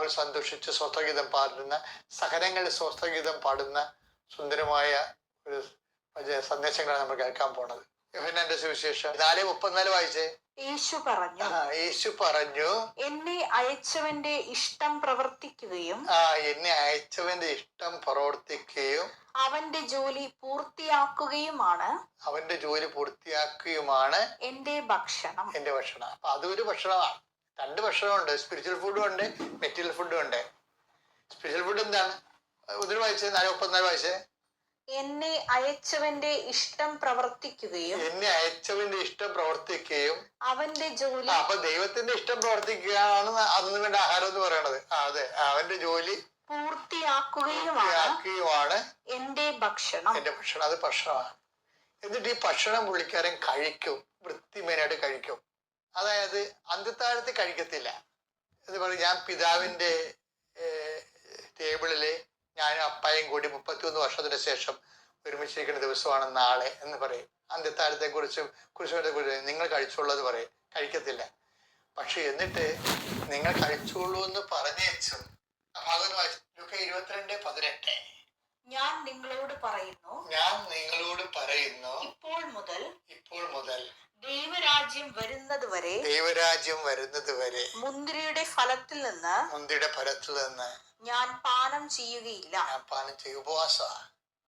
ആത്മാവിൽ സന്തോഷിച്ച് സ്വസ്ഥഗീതം പാടുന്ന സഹനങ്ങളിൽ സ്വസ്ഥഗീതം പാടുന്ന സുന്ദരമായ ഒരു സന്ദേശങ്ങളാണ് നമ്മൾ കേൾക്കാൻ പോണത്. യോഹന്നാന്റെ സുവിശേഷം നാല് മുപ്പത്തിനാല് വായിച്ചേ? യേശു പറഞ്ഞു യേശു പറഞ്ഞു എന്നെ അയച്ചവന്റെ ഇഷ്ടം പ്രവർത്തിക്കുകയും ആ എന്നെ അയച്ചവന്റെ ഇഷ്ടം പ്രവർത്തിക്കുകയും അവന്റെ ജോലി പൂർത്തിയാക്കുകയുമാണ്. അവന്റെ ജോലി പൂർത്തിയാക്കുകയുമാണ് എന്റെ ഭക്ഷണം. എന്റെ ഭക്ഷണം. അപ്പൊ അതൊരു ഭക്ഷണമാണ്. രണ്ട് ഭക്ഷണമുണ്ട്. സ്പിരിച്വൽ ഫുഡും ഉണ്ട് മെറ്റീരിയൽ ഫുഡും ഉണ്ട്. സ്പിരിച്വൽ ഫുഡ് എന്താണ്? ഒന്നിന് വായിച്ചേ നാല് മുപ്പത്തിനാല് വായിച്ചേ? എന്നെ അയച്ചവന്റെ ഇഷ്ടം പ്രവർത്തിക്കുകയും എന്നെ അയച്ചവന്റെ ഇഷ്ടം പ്രവർത്തിക്കുകയും അവന്റെ ജോലി അപ്പൊ ദൈവത്തിന്റെ ഇഷ്ടം പ്രവർത്തിക്കുകയാണ് അന്ന് വേണ്ട ആഹാരം എന്ന് പറയണത്. അതെ. അവന്റെ ജോലി പൂർത്തിയാക്കുകയുമാണ് എന്റെ ഭക്ഷണം. എന്റെ ഭക്ഷണം. അത് ഭക്ഷണമാണ്. എന്നിട്ട് ഈ ഭക്ഷണം പുള്ളിക്കാരൻ കഴിക്കും. വൃത്തിമേനായിട്ട് കഴിക്കും. അതായത് അന്ത്യത്താഴത്തിൽ കഴിക്കത്തില്ല. എന്ന് പറയും ഞാൻ പിതാവിന്റെ ടേബിളിൽ ഞാനും അപ്പായും കൂടി മുപ്പത്തിയൊന്ന് വർഷത്തിന് ശേഷം ഒരുമിച്ചിരിക്കുന്ന ദിവസമാണ് നാളെ എന്ന് പറയും. അന്ത്യത്താഴത്തെ കുറിച്ചും കുരിശുമത്തെ കുറിച്ചും നിങ്ങൾ കഴിച്ചോളൂ പറയും. കഴിക്കത്തില്ല. പക്ഷെ എന്നിട്ട് നിങ്ങൾ കഴിച്ചോളൂ എന്ന് പറഞ്ഞേച്ചും ഇരുപത്തിരണ്ട് പതിനെട്ട്. ഞാൻ നിങ്ങളോട് പറയുന്നു. ഞാൻ നിങ്ങളോട് പറയുന്നു. ഇപ്പോൾ മുതൽ ഇപ്പോൾ മുതൽ ദൈവരാജ്യം വരുന്നത് വരെ ദൈവരാജ്യം വരുന്നത് വരെ മുന്തിരിയുടെ ഫലത്തിൽ നിന്ന് മുന്തിരിയുടെ ഫലത്തിൽ നിന്ന് ഞാൻ പാനം ചെയ്യുകയില്ല. ഞാൻ പാനം ചെയ്യുക ഉപവാസമാണ്.